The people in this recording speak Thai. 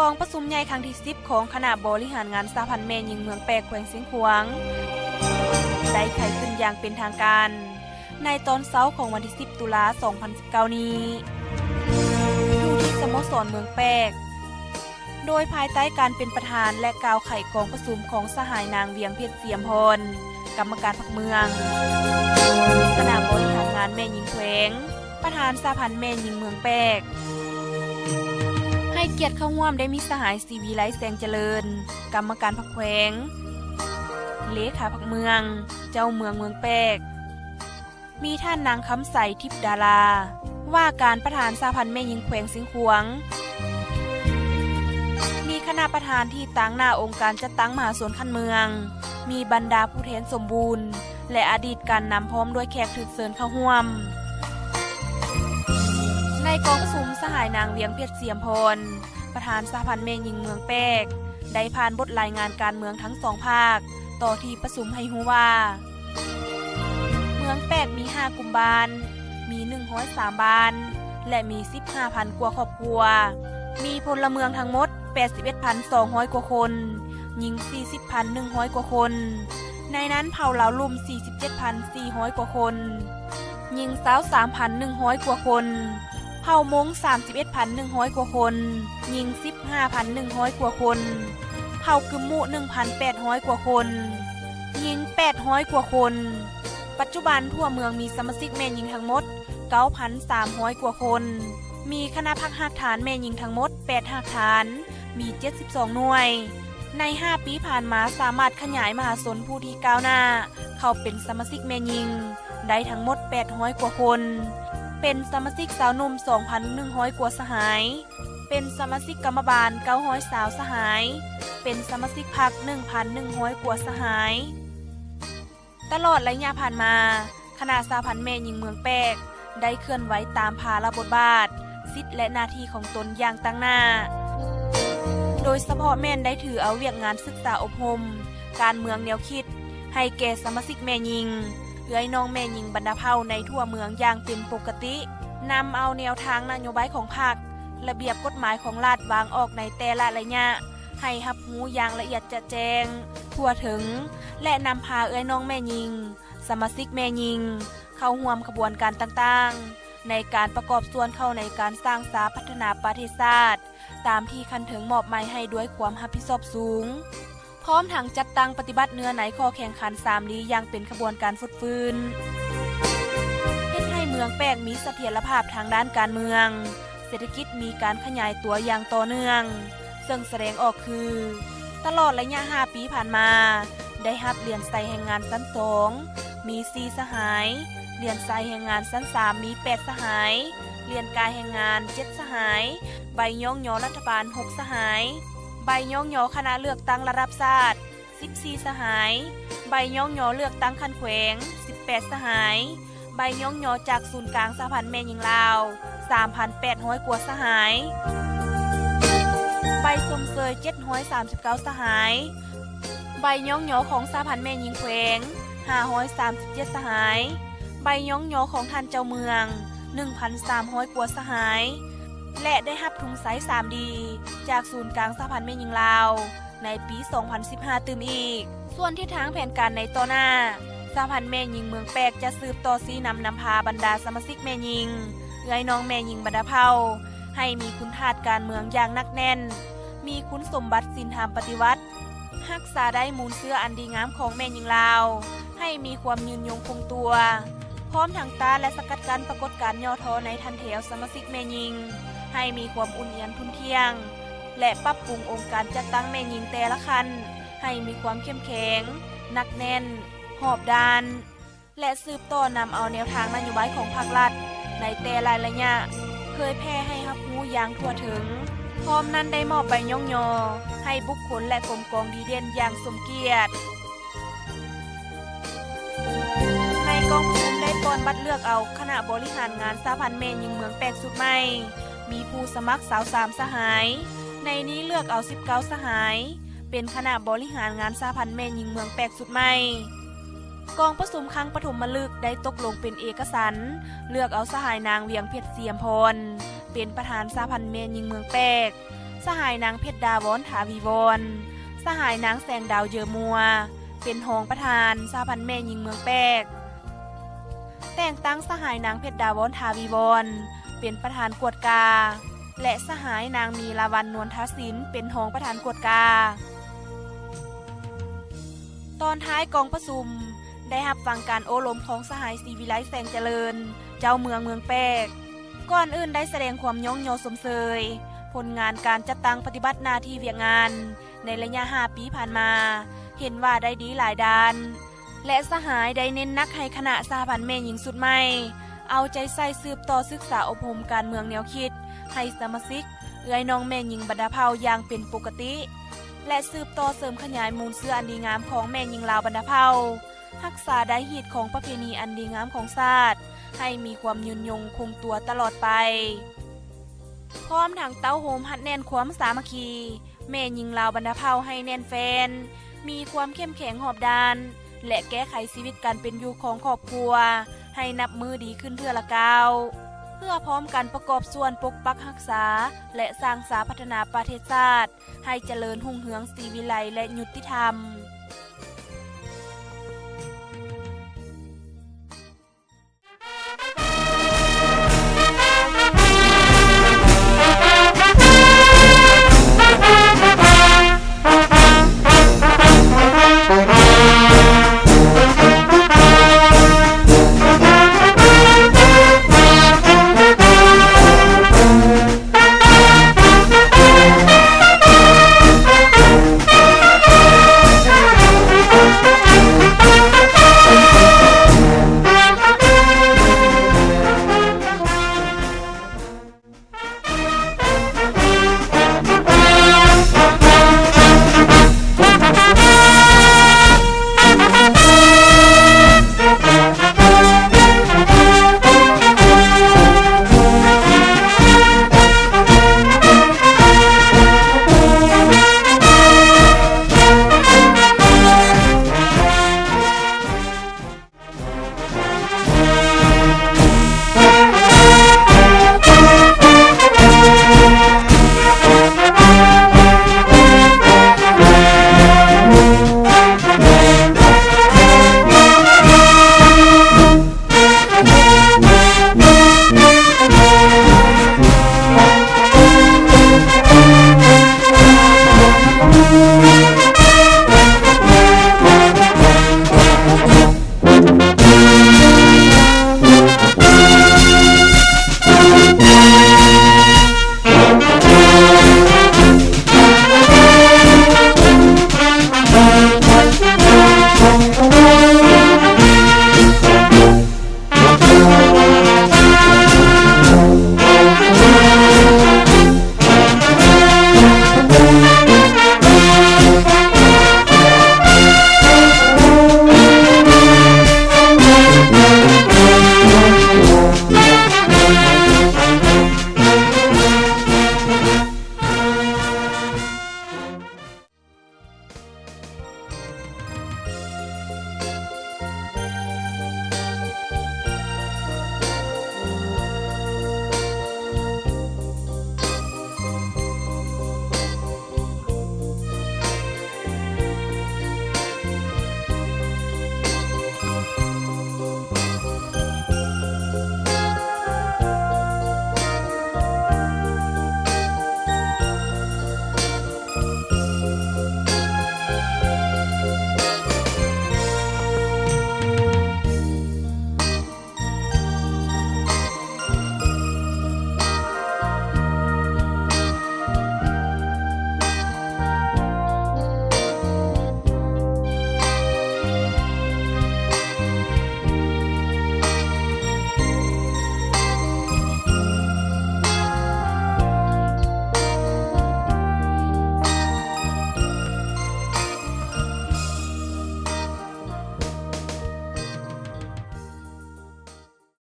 กองประชุมใหญ่ครั้งที่ 10 ของคณะบริหารงานสาพันธ์แม่หญิงเมืองแปกแขวงเสียงขวางได้ไขขึ้นอย่างเป็นทางการ ในตอนเช้าของวันที่ 10 ตุลา 2019 นี้อยู่ที่สโมสรเมืองแปก โดยภายใต้การเป็นประธานและกล่าวไขกองประชุมของสหายนางเวียงเพชรเสียมพรกรรมการพักเมืองคณะบริหารงานแม่หญิงแขวง ประธานสาพันธ์แม่หญิงเมืองแปก ให้เกียรติเข้าร่วมได้มีสหายสีวีไลแสงเจริญ กรรมการพักแขวง เลขาพักเมือง เจ้าเมืองเมืองแปก มีท่านนางคำใสทิพดารา ว่าการประธานสาพันธ์แม่หญิงแขวงสิงขวง มีคณะประธานที่ตั้งหน้าองค์การจัดตั้งมหาสวนขันเมือง มีบรรดาผู้แทนสมบูรณ์ และอดีตการนำพร้อมด้วยแขกถึกเชิญเข้าร่วม ในกองประชุมสหายนางเวียงเพชรเสียมพรประธานสหพันธ์เมยิงเมืองแปก ได้ผ่านบทรายงานการเมืองทั้งสองภาค ต่อที่ประชุมให้ฮู้ว่า เมืองแปกมี 5 กลุ่มบ้าน มี 103บ้าน และมี 15,000 กว่าครอบครัว มีพลเมืองทั้งหมด 81,200 กว่าคน หญิง 40,100 กว่าคน ในนั้นเผ่าเหลาลุ่ม 47,400 กว่าคน หญิงสาว3,100 กว่าคน เผ่ามง31,100 กว่าคนหญิง 15,100 กว่าคน เผ่ากึมมุ 1,800 กว่าคนหญิง 800 กว่าคน ปัจจุบันทั่วเมืองมีสมาชิกแม่หญิงทั้งหมด 9,300 กว่าคน มีคณะพักหักฐานแม่หญิงทั้งหมด 8หักฐาน มี 72 หน่วย ใน 5 ปีผ่านมาสามารถขยายมหาสนผู้ที่ก้าวหน้า เข้าเป็นสมาชิกแม่หญิง ได้ทั้งหมด 800 กว่าคน เป็นสมาชิกสาวหนุ่ม 2,100 กว่าสหาย เป็นสมาชิกกรรมบาล900สาวสหาย เป็นสมาชิกพัก1,100 กว่าสหาย ตลอดระยะผ่านมา คณะสาพันธ์แม่หญิงเมืองแปก ได้เคลื่อนไหวตามภาระบทบาท สิทธิและหน้าที่ของตนอย่างตั้งหน้า โดยเฉพาะแม่นได้ถือเอาเวียกงานศึกษาอบรมการเมืองแนวคิด ให้แก่สมาชิกแม่หญิง เอื้อยน้องแม่หญิงบรรดาเผ่าในทั่วเมืองอย่างเป็นปกตินำเอาแนวทางนโยบายของพรรคระเบียบกฎหมายของรัฐวางออกในแต่ละระยะ ให้รับรู้อย่างละเอียดจะแจงทั่วถึง และนำพาเอื้อยน้องแม่หญิง สมาชิกแม่หญิง เข้าร่วมขบวนการต่างๆ ในการประกอบส่วนเข้าในการสร้างสาพัฒนาประเทศชาติตามที่คันถึงมอบหมายให้ด้วยความรับผิดชอบสูง ร้อมทั้งจัดตั้งปฏิบัติเนื้อในข้อแข่งขันสามลีอย่างเป็นขบวนการฟุดฟื้นเฮ็ดให้เมืองแปกมีเสถียรภาพทางด้านการเมือง เศรษฐกิจมีการขยายตัวอย่างต่อเนื่อง ซึ่งแสดงออกคือ ตลอดระยะ 5 ปีผ่านมา ได้รับเรียนไซแห่งงานชั้นสองมี 4 สหายเรียนไซแห่งงานชั้น3มี 8 สหายเรียนกายแห่งงาน 7 สหาย ใบย่องยอรัฐบาล 6 สหาย บย่องยอคณะเลือกตั้งระดับชาติ 14 สหาย ใบย่องยอเลือกตั้งคันแขวง 18 สหาย ใบย่องยอจากศูนย์กลางสหพันธ์แม่หญิงลาว 3,800 กว่าสหาย ใบสมเสย739 สหาย ใบย่องยอของสหพันธ์แม่หญิงแขวง 537 สหาย ใบย่องยอของท่านเจ้าเมือง 1,300 กว่าสหาย และได้รับทุงไซส์ 3D จากศูนย์กลางสหพันธ์แม่หญิงลาว ในปี 2015 ตื่มอีก ส่วนที่ทางแผนการในต่อหน้าสหพันธ์แม่หญิงเมืองแปกจะสืบต่อซีนำนำพาบรรดาสมาชิกแม่หญิงเอื้อยน้องแม่หญิงบรรดาเผ่าให้มีคุณทาดการเมืองอย่างนักแน่น มีคุณสมบัติสินธรรมปฏิวัติรักษาได้มูลเสื้ออันดีงามของแม่หญิงลาว ให้มีความยืนยงคงตัว พร้อมทางตาและสกัดกันปรากฏการย่อท้อในทันแถวสมาชิกแม่หญิง ให้มีความอุ่นเอียนทุนเที่ยง และปรับปรุงองค์การจัดตั้งแม่หญิงแต่ละคัน ให้มีความเข้มแข็งหนักแน่น หอบดาน และสืบต่อนำเอาแนวทางนโยบายของภาครัฐ ในแต่ละระยะเผยแพร่ให้รับรู้อย่างทั่วถึง พร้อมนั้นได้มอบใบย่องยอ ให้บุคคลและกรมกองดีเด่นอย่างสมเกียรติในกองทุ นได้ปอนบัตรเลือกเอาคณะบริหารงานสาพันเมนยิงเมืองแปกสุดใหม่ มีผู้สมัครสาวสามสหาย ในนี้เลือกเอา19สหาย เป็นคณะบริหารงานสาพันเมนยิงเมืองแปกสุดใหม่กองประสุมครั้งปฐมมลึกได้ตกลงเป็นเอกสารเลือกเอาสหายนางเวียงเพชรเสียมพรเป็นประธานสาพันเมนยิงเมืองแปก สหายนางเพชรดาวอนถาวีวอนสหายนางแสงดาวเยอมัว เป็นรองประธานสาพันธ์แม่หญิงเมืองแปก แต่งตั้งสหายนางเพชรดาวอนทาวีวอนเป็นประธานกวดกา และสหายนางมีลาวันนวลทศินเป็นรองประธานกวดกา ตอนท้ายกองประชุมได้รับฟังการโอลมของสหายศรีวิไลแสงเจริญ เจ้าเมืองเมืองแปกก่อนอื่นได้แสดงความย่องโยสมเสยผลงานการจัดตั้งปฏิบัติหน้าที่เวียงงาน ในระยะ5ปีผ่านมา เห็นว่าได้ดีหลายด้าน และสหายได้เน้นนักให้คณะสหพันธ์แม่หญิงสุดใหม่ เอาใจใส่สืบต่อศึกษาอบรมการเมืองแนวคิด ให้สมาชิกเอื้อยน้องแม่หญิงบรรดาเผาอย่างเป็นปกติ และสืบต่อเสริมขยายมูลเสื้ออันดีงามของแม่หญิงลาวบรรดาเผารักษาได้หีดของประเพณีอันดีงามของชาติให้มีความยืนยงคงตัวตลอดไป พร้อมทางเต้าโฮมหัดแน่นความสามัคคี แม่หญิงลาวบรรดาเผาให้แน่นแฟน มีความเข้มแข็งหอบดาน และแก้ไขชีวิตการเป็นอยู่ของครอบครัว ให้นับมือดีขึ้นเทื่อละกาวเพื่อพร้อมกันประกอบส่วนปกปักรักษา และสร้างสาพัฒนาประเทศชาติให้เจริญหุ่งเหืองสีวิไลและยุติธรรม